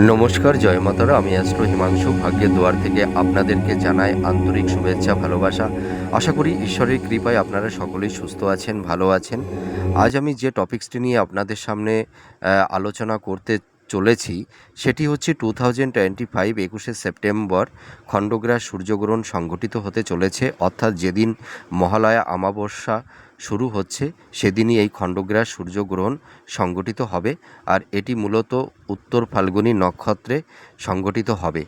নমস্কার, জয় মাতারা। আমি অ্যাস্ট্রো হিমাংশু। ভাগ্যের দোয়ার থেকে আপনাদেরকে জানাই আন্তরিক শুভেচ্ছা, ভালোবাসা। আশা করি ঈশ্বরের কৃপায় আপনারা সকলেই সুস্থ আছেন, ভালো আছেন। আজ আমি যে টপিক্সটি নিয়ে আপনাদের সামনে আলোচনা করতে চলেছি, সেটি হচ্ছে টু থাউজেন্ড টোয়েন্টি ফাইভ একুশে সেপ্টেম্বর, খণ্ডগ্রাস সূর্যগ্রহণ সংগঠিত হতে চলেছে, অর্থাৎ যেদিন মহালয়া অমাবস্যা শুরু হচ্ছে, সেদিনই এই খণ্ডগ্রাস সূর্যগ্রহণ সংগঠিত হবে, আর এটি মূলত উত্তর ফাল্গুনী নক্ষত্রে সংগঠিত হবে।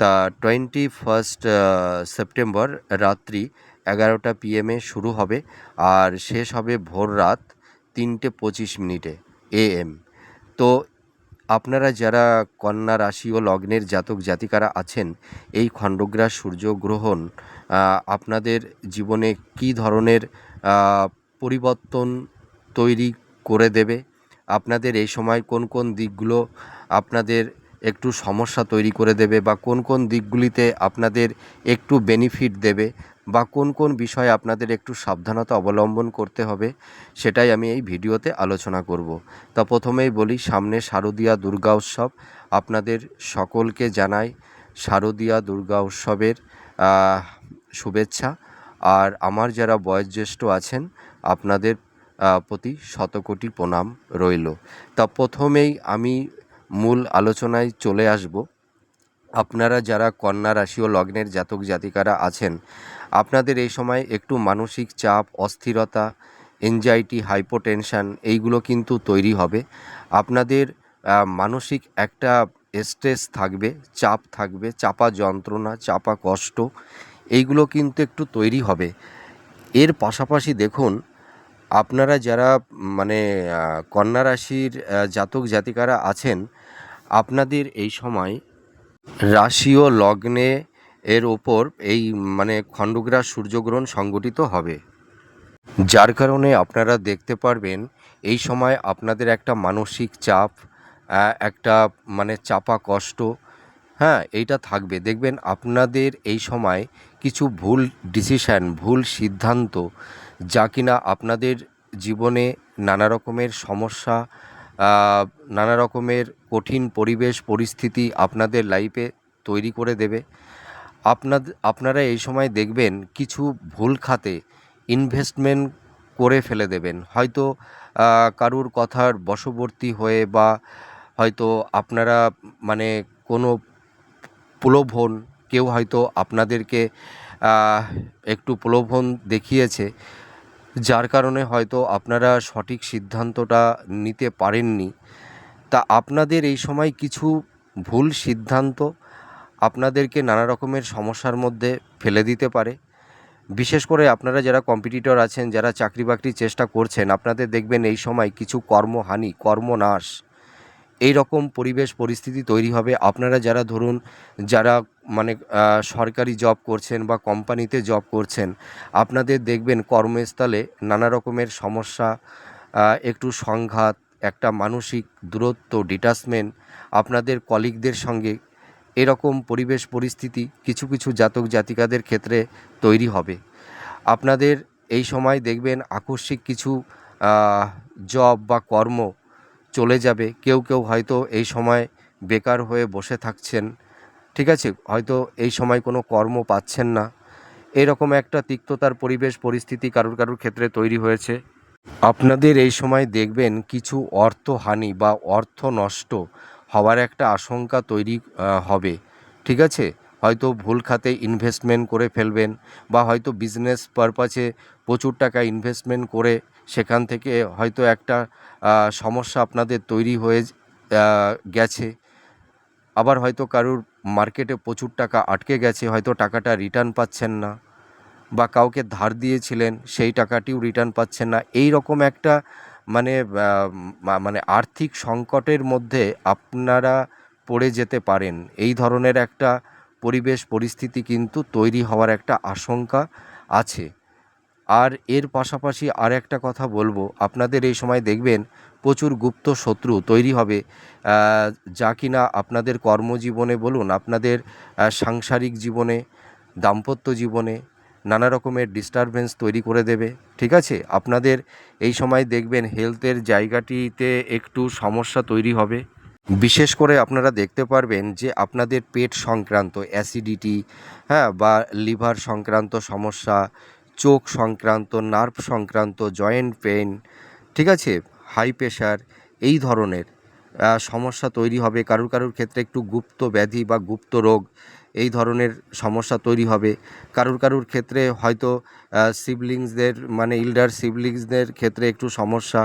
তা টোয়েন্টি ফার্স্ট সেপ্টেম্বর রাত্রি এগারোটা পিএমে শুরু হবে, আর শেষ হবে ভোর রাত তিনটে পঁচিশ মিনিটে এএম। তো আপনারা যারা কন্যা রাশি ও লগ্নের জাতক জাতিকারা আছেন, এই খণ্ডগ্রাস সূর্যগ্রহণ গ্রহণ আপনাদের জীবনে কি ধরনের পরিবর্তন তৈরি করে দেবে? আপনাদের এই সময় কোন কোন দিকগুলো আপনাদের একটু সমস্যা তৈরি করে দেবে বা কোন কোন দিকগুলিতে আপনাদের একটু বেনিফিট দেবে বা কোন কোন বিষয়ে আপনাদের একটু সাবধানতা অবলম্বন করতে হবে, সেটাই আমি এই ভিডিওতে আলোচনা করব। তা প্রথমেই বলি, সামনে শারদীয়া দুর্গা উৎসব, আপনাদের সকলকে জানাই শারদীয়া দুর্গা উৎসবের শুভেচ্ছা। আর আমার যারা বয়োজ্যেষ্ঠ আছেন, আপনাদের প্রতি শতকোটি প্রণাম রইল। তা প্রথমেই আমি মূল আলোচনায় চলে আসব। আপনারা যারা কন্যা রাশি ও লগ্নের জাতক জাতিকারা আছেন, আপনাদের এই সময় একটু মানসিক চাপ, অস্থিরতা এনজাইটি হাইপোটেনশান এইগুলো কিন্তু তৈরি হবে। আপনাদের মানসিক একটা স্ট্রেস থাকবে, চাপ থাকবে, চাপা যন্ত্রণা, চাপা কষ্ট এইগুলো কিন্তু একটু তৈরি হবে। এর পাশাপাশি দেখুন আপনারা যারা মানে কন্যা রাশির জাতক জাতিকারা আছেন, আপনাদের এই সময় রাশি ও লগ্নে এর ওপর এই মানে খণ্ডগ্রাস সূর্যগ্রহণ সংগঠিত হবে। যার কারণে আপনারা দেখতে পারবেন, এই সময় আপনাদের একটা মানসিক চাপ একটা মানে চাপা কষ্ট হ্যাঁ এইটা থাকবে। দেখবেন আপনাদের এই সময় কিছু ভুল ডিসিশান ভুল সিদ্ধান্ত যা কিনা আপনাদের জীবনে নানা রকমের সমস্যা নানা রকমের কঠিন পরিবেশ, পরিস্থিতি আপনাদের লাইফে তৈরি করে দেবে। আপনাদের আপনারা এই সময় দেখবেন কিছু ভুল খাতে ইনভেস্টমেন্ট করে ফেলে দেবেন। হয়তো কারুর কথার বশবর্তী হয়ে বা হয়তো আপনারা মানে কোনো প্রলোভন, কেউ হয়তো আপনাদেরকে একটু প্রলোভন দেখিয়েছে। যার কারণে হয়তো আপনারা সঠিক সিদ্ধান্তটা নিতে পারেননি। তা আপনাদের এই সময় কিছু ভুল সিদ্ধান্ত আপনাদেরকে নানা রকমের সমস্যার মধ্যে ফেলে দিতে পারে। বিশেষ করে আপনারা যারা কম্পিটিটর আছেন, যারা চাকরি বাকরির চেষ্টা করছেন, আপনাদের দেখবেন এই সময় কিছু কর্মহানি, কর্মনাশ এই রকম পরিবেশ, পরিস্থিতি তৈরি হবে। আপনারা যারা ধরুন, যারা মানে সরকারি জব করছেন বা কোম্পানিতে জব করছেন, আপনাদের দেখবেন কর্মস্থলে নানা রকমের সমস্যা একটু সংঘাত, একটা মানসিক দূরত্ব ডিটাচমেন্ট আপনাদের কলিগদের সঙ্গে এরকম পরিবেশ, পরিস্থিতি কিছু কিছু জাতক, জাতিকাদের ক্ষেত্রে তৈরি হবে। আপনাদের এই সময় দেখবেন আকস্মিক কিছু জব বা কর্ম চলে যাবে। কেউ কেউ হয়তো এই সময় বেকার হয়ে বসে থাকছেন। ঠিক আছে? হয়তো এই সময় কোনো কর্ম পাচ্ছেন না। এরকম একটা তিক্ততার পরিবেশ, পরিস্থিতি কারুর কারুর ক্ষেত্রে তৈরি হয়েছে। আপনাদের এই সময় দেখবেন কিছু অর্থহানি বা অর্থ নষ্ট হওয়ার একটা আশঙ্কা তৈরি হবে। ঠিক আছে? হয়তো ভুল খাতে ইনভেস্টমেন্ট করে ফেলবেন বা হয়তো বিজনেস পারপাসে প্রচুর টাকা ইনভেস্টমেন্ট করে সেখান থেকে হয়তো একটা সমস্যা আপনাদের তৈরি হয়ে গেছে। আবার হয়তো কারুর মার্কেটে প্রচুর টাকা আটকে গেছে, হয়তো টাকাটা রিটার্ন পাচ্ছেন না বা কাউকে ধার দিয়েছিলেন, সেই টাকাটিও রিটার্ন পাচ্ছেন না। এই রকম একটা মানে মানে আর্থিক সংকটের মধ্যে আপনারা পড়ে যেতে পারেন। এই ধরনের একটা পরিবেশ, পরিস্থিতি কিন্তু তৈরি হওয়ার একটা আশঙ্কা আছে। আর এর পাশাপাশি আর একটা কথা বলব। আপনাদের এই সময় দেখবেন প্রচুর গুপ্ত শত্রু তৈরি হবে যা কিনা আপনাদের কর্মজীবনে বলুন, আপনাদের সাংসারিক জীবনে, দাম্পত্য জীবনে নানা রকমের ডিস্টারবেন্স তৈরি করে দেবে। ঠিক আছে? আপনাদের এই সময় দেখবেন হেলথের জায়গাটিতে একটু সমস্যা তৈরি হবে। বিশেষ করে আপনারা দেখতে পারবেন যে আপনাদের পেট সংক্রান্ত অ্যাসিডিটি হ্যাঁ বা লিভার সংক্রান্ত সমস্যা চোখ সংক্রান্ত, নার্ভ সংক্রান্ত, জয়েন্ট পেন ঠিক আছে? হাই প্রেশার এই ধরনের সমস্যা তৈরি হবে। কারুর কারুর ক্ষেত্রে একটু গুপ্ত ব্যাধি বা গুপ্ত রোগ, এই ধরনের সমস্যা তৈরি হবে। কারুর কারুর ক্ষেত্রে হয়তো সিবলিংসদের মানে ইল্ডার সিবলিংসদের ক্ষেত্রে একটু সমস্যা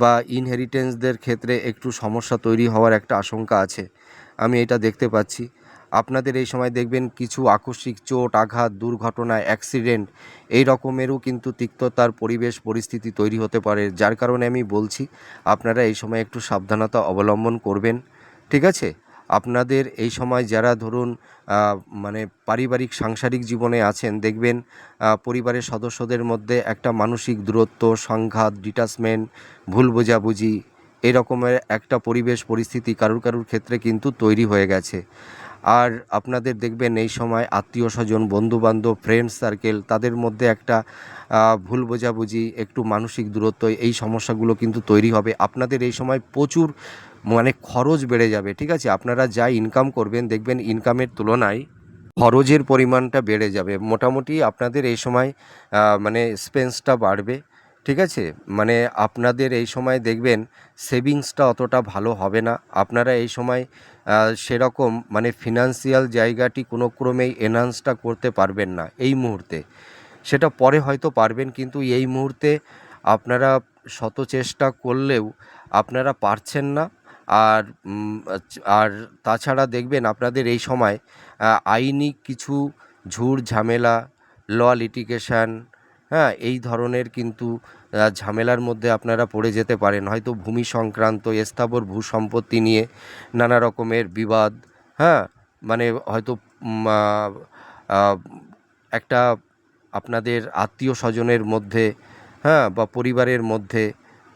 বা ইনহেরিটেন্সদের ক্ষেত্রে একটু সমস্যা তৈরি হওয়ার একটা আশঙ্কা আছে। আমি এটা দেখতে পাচ্ছি। আপনাদের এই সময় দেখবেন কিছু আকস্মিক চোট, আঘাত, দুর্ঘটনা অ্যাক্সিডেন্ট এই রকমেরও কিন্তু তিক্ততার পরিবেশ, পরিস্থিতি তৈরি হতে পারে। যার কারণে আমি বলছি, আপনারা এই সময় একটু সাবধানতা অবলম্বন করবেন। ঠিক আছে? আপনাদের এই সময় যারা ধরুন মানে পারিবারিক, সাংসারিক জীবনে আছেন, দেখবেন পরিবারের সদস্যদের মধ্যে একটা মানসিক দূরত্ব, সংঘাত ডিটাচমেন্ট ভুল বোঝাবুঝি এই রকমের একটা পরিবেশ, পরিস্থিতি কারুর কারুর ক্ষেত্রে কিন্তু তৈরি হয়ে গেছে। আর আপনাদের দেখবেন এই সময় আত্মীয় স্বজন, বন্ধুবান্ধব ফ্রেন্ড সার্কেল তাদের মধ্যে একটা ভুল বোঝাবুঝি, একটু মানসিক দূরত্ব, এই সমস্যাগুলো কিন্তু তৈরি হবে। আপনাদের এই সময় প্রচুর মানে খরচ বেড়ে যাবে, ঠিক আছে? আপনারা যা ইনকাম করবেন, দেখবেন ইনকামের তুলনায় খরচের পরিমাণটা বেড়ে যাবে। মোটামুটি আপনাদের এই সময় মানে স্পেন্সটা বাড়বে, ঠিক আছে? মানে আপনাদের এই সময় দেখবেন সেভিংসটা অতটা ভালো হবে না। আপনারা এই সময় সেরকম মানে ফিনান্সিয়াল জায়গাটি কোনো ক্রমেই এনহান্সটা করতে পারবেন না এই মুহূর্তে। সেটা পরে হয়তো পারবেন, কিন্তু এই মুহূর্তে আপনারা শত চেষ্টা করলেও আপনারা পারছেন না। আর আর তাছাড়া দেখবেন আপনাদের এই সময় আইনি কিছু ঝুট ঝামেলা ল লিটিগেশন হ্যাঁ এই ধরনের কিন্তু ঝামেলার মধ্যে আপনারা পড়ে যেতে পারেন। হয়তো ভূমি সংক্রান্ত, স্থাবর ভূ সম্পত্তি নিয়ে নানা রকমের বিবাদ হ্যাঁ? মানে হয়তো একটা আপনাদের আত্মীয় স্বজনের মধ্যে হ্যাঁ? বা পরিবারের মধ্যে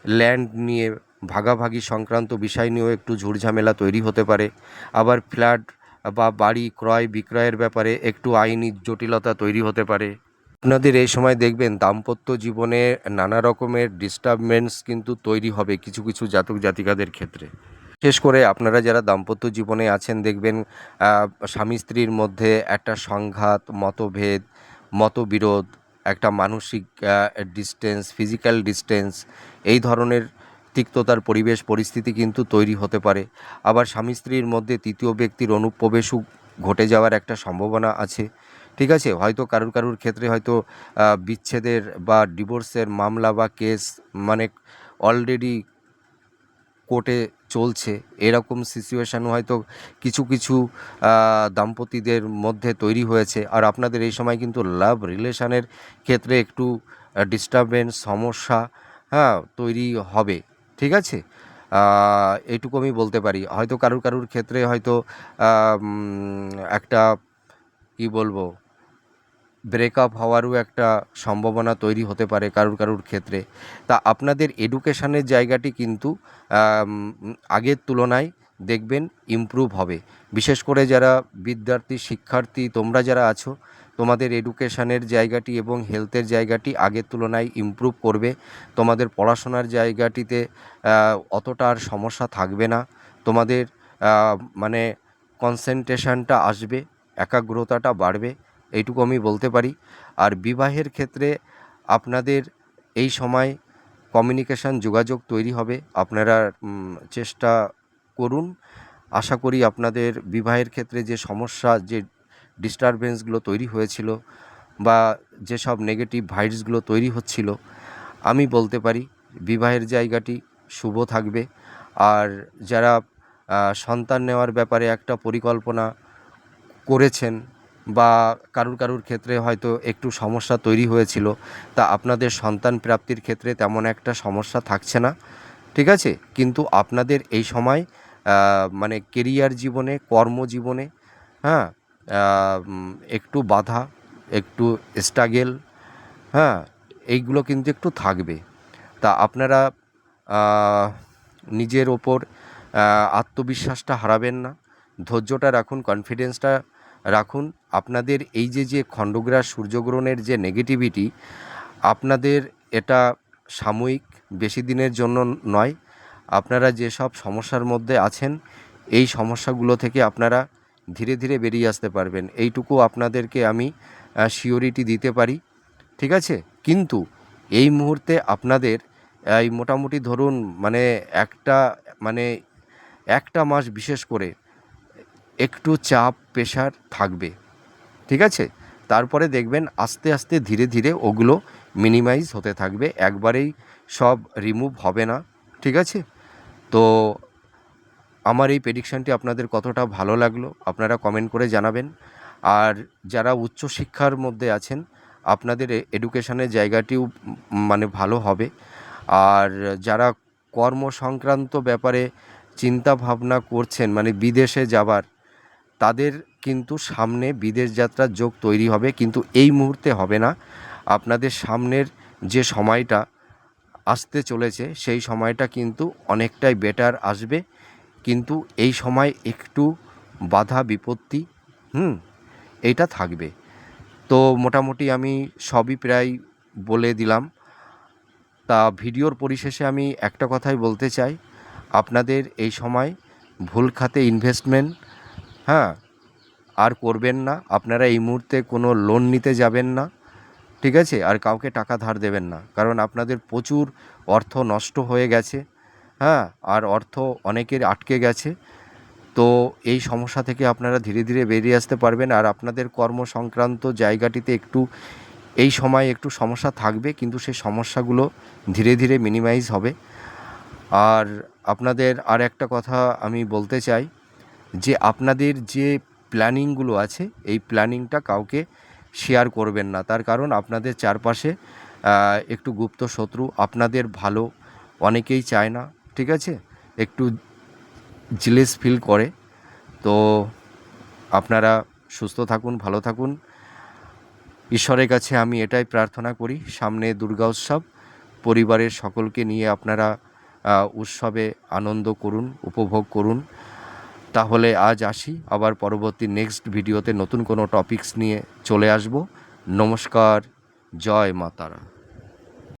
ল্যান্ড নিয়ে ভাগাভাগি সংক্রান্ত বিষয় নিয়েও একটু ঝুটঝামেলা তৈরি হতে পারে। আবার ফ্ল্যাট বা বাড়ি ক্রয় বিক্রয়ের ব্যাপারে একটু আইনি জটিলতা তৈরি হতে পারে। আপনাদের এই সময় দেখবেন দাম্পত্য জীবনে নানা রকমের ডিস্টারবেন্স কিন্তু তৈরি হবে কিছু কিছু জাতক জাতিকাদের ক্ষেত্রে। বিশেষ করে আপনারা যারা দাম্পত্য জীবনে আছেন দেখবেন স্বামী স্ত্রীর মধ্যে একটা সংঘাত, মতভেদ, মতবিরোধ, একটা মানসিক ডিস্টেন্স ফিজিক্যাল ডিস্টেন্স এই ধরনের তিক্ততার পরিবেশ, পরিস্থিতি কিন্তু তৈরি হতে পারে। আবার স্বামী স্ত্রীর মধ্যে তৃতীয় ব্যক্তির অনুপ্রবেশও ঘটে যাওয়ার একটা সম্ভাবনা আছে। ঠিক আছে? হয়তো কারুর কারুর ক্ষেত্রে হয়তো বিচ্ছেদের বা ডিভোর্সের মামলা বা কেস মানে অলরেডি কোর্টে চলছে। এরকম সিচুয়েশান হয়তো কিছু কিছু দাম্পতিদের মধ্যে তৈরি হয়েছে। আর আপনাদের এই সময় কিন্তু লাভ রিলেশানের ক্ষেত্রে একটু ডিস্টারবেন্স সমস্যা হ্যাঁ তৈরি হবে। ঠিক আছে? এইটুকু আমি বলতে পারি। হয়তো কারুর কারুর ক্ষেত্রে হয়তো একটা, কি বলব? ব্রেকআপ হওয়ারও একটা সম্ভাবনা তৈরি হতে পারে কারুর কারুর ক্ষেত্রে। তা আপনাদের এডুকেশানের জায়গাটি কিন্তু আগের তুলনায় দেখবেন ইমপ্রুভ হবে। বিশেষ করে যারা বিদ্যার্থী, শিক্ষার্থী, তোমরা যারা আছো, তোমাদের এডুকেশানের জায়গাটি এবং হেলথের জায়গাটি আগের তুলনায় ইমপ্রুভ করবে। তোমাদের পড়াশোনার জায়গাটিতে অতটা আর সমস্যা থাকবে না। তোমাদের মানে কনসেন্ট্রেশনটা আসবে, একাগ্রতাটা বাড়বে। এইটুকু আমি বলতে পারি। আর বিবাহের ক্ষেত্রে আপনাদের এই সময় কমিউনিকেশন যোগাযোগ তৈরি হবে। আপনারা চেষ্টা করুন। আশা করি আপনাদের বিবাহের ক্ষেত্রে যে সমস্যা, যে ডিস্টারবেন্সগুলো তৈরি হয়েছিল বা যেসব নেগেটিভ ভাইবসগুলো তৈরি হচ্ছিল, আমি বলতে পারি বিবাহের জায়গাটি শুভ থাকবে। আর যারা সন্তান নেওয়ার ব্যাপারে একটা পরিকল্পনা করেছেন বা কারুর কারুর ক্ষেত্রে হয়তো একটু সমস্যা তৈরি হয়েছিল, তা আপনাদের সন্তান প্রাপ্তির ক্ষেত্রে তেমন একটা সমস্যা থাকছে না, ঠিক আছে? কিন্তু আপনাদের এই সময় মানে কেরিয়ার জীবনে, কর্মজীবনে হ্যাঁ একটু বাধা, একটু স্ট্রাগেল হ্যাঁ এইগুলো কিন্তু একটু থাকবে। তা আপনারা নিজের ওপর আত্মবিশ্বাসটা হারাবেন না, ধৈর্যটা রাখুন কনফিডেন্সটা রাখুন, আপনাদের এই যে যে খণ্ডগ্রাস সূর্যগ্রহণের যে নেগেটিভিটি আপনাদের এটা সাময়িক, বেশি দিনের জন্য নয়। আপনারা যেসব সমস্যার মধ্যে আছেন, এই সমস্যাগুলো থেকে আপনারা ধীরে ধীরে বেরিয়ে আসতে পারবেন। এইটুকু আপনাদেরকে আমি শিওরিটি দিতে পারি, ঠিক আছে? কিন্তু এই মুহূর্তে আপনাদের এই মোটামুটি ধরুন মানে একটা মানে একটা মাস বিশেষ করে, একটু চাপ প্রেশার থাকবে। ঠিক আছে? তারপরে দেখবেন আস্তে আস্তে ধীরে ধীরে ওগুলো মিনিমাইজ হতে থাকবে। একবারেই সব রিমুভ হবে না। ঠিক আছে? তো আমার এই প্রেডিকশানটি আপনাদের কতটা ভালো লাগল আপনারা কমেন্ট করে জানাবেন। আর যারা উচ্চশিক্ষার মধ্যে আছেন, আপনাদের এডুকেশনের জায়গাটিও মানে ভালো হবে। আর যারা কর্ম সংক্রান্ত ব্যাপারে চিন্তা ভাবনা করছেন মানে বিদেশে যাবার তাদের কিন্তু সামনে বিদেশ যাত্রার যোগ তৈরি হবে, কিন্তু এই মুহূর্তে হবে না। আপনাদের সামনের যে সময়টা আসতে চলেছে, সেই সময়টা কিন্তু অনেকটাই বেটার আসবে। কিন্তু এই সময় একটু বাধা বিপত্তি, হুম এইটা থাকবে। তো মোটামুটি আমি সবই প্রায় বলে দিলাম। তা ভিডিওর পরিশেষে আমি একটা কথাই বলতে চাই। আপনাদের এই সময় ভুল খাতে ইনভেস্টমেন্ট হ্যাঁ আর করবেন না। আপনারা এই মুহূর্তে কোনো লোন নিতে যাবেন না, ঠিক আছে? আর কাউকে টাকা ধার দেবেন না। কারণ আপনাদের প্রচুর অর্থ নষ্ট হয়ে গেছে হ্যাঁ? আর অর্থ অনেকের আটকে গেছে। তো এই সমস্যা থেকে আপনারা ধীরে ধীরে বেরিয়ে আসতে পারবেন। আর আপনাদের কর্ম সংক্রান্ত জায়গাটিতে একটু, এই সময় একটু সমস্যা থাকবে, কিন্তু সেই সমস্যাগুলো ধীরে ধীরে মিনিমাইজ হবে। আর আপনাদের আর একটা কথা আমি বলতে চাই। যে আপনাদের যে প্ল্যানিংগুলো আছে, এই প্ল্যানিংটা কাউকে শেয়ার করবেন না। তার কারণ আপনাদের চারপাশে একটু গুপ্ত শত্রু, আপনাদের ভালো অনেকেই চায় না, ঠিক আছে? একটু জিলেস ফিল করে। তো আপনারা সুস্থ থাকুন, ভালো থাকুন। ঈশ্বরের কাছে আমি এটাই প্রার্থনা করি, সামনে দুর্গা উৎসব, পরিবারের সকলকে নিয়ে আপনারা উৎসবে আনন্দ করুন, উপভোগ করুন। তাহলে আজ আসি। আবার পরবর্তী নেক্সট ভিডিওতে নতুন কোনো টপিকস নিয়ে চলে আসব। নমস্কার, জয় মাতারা।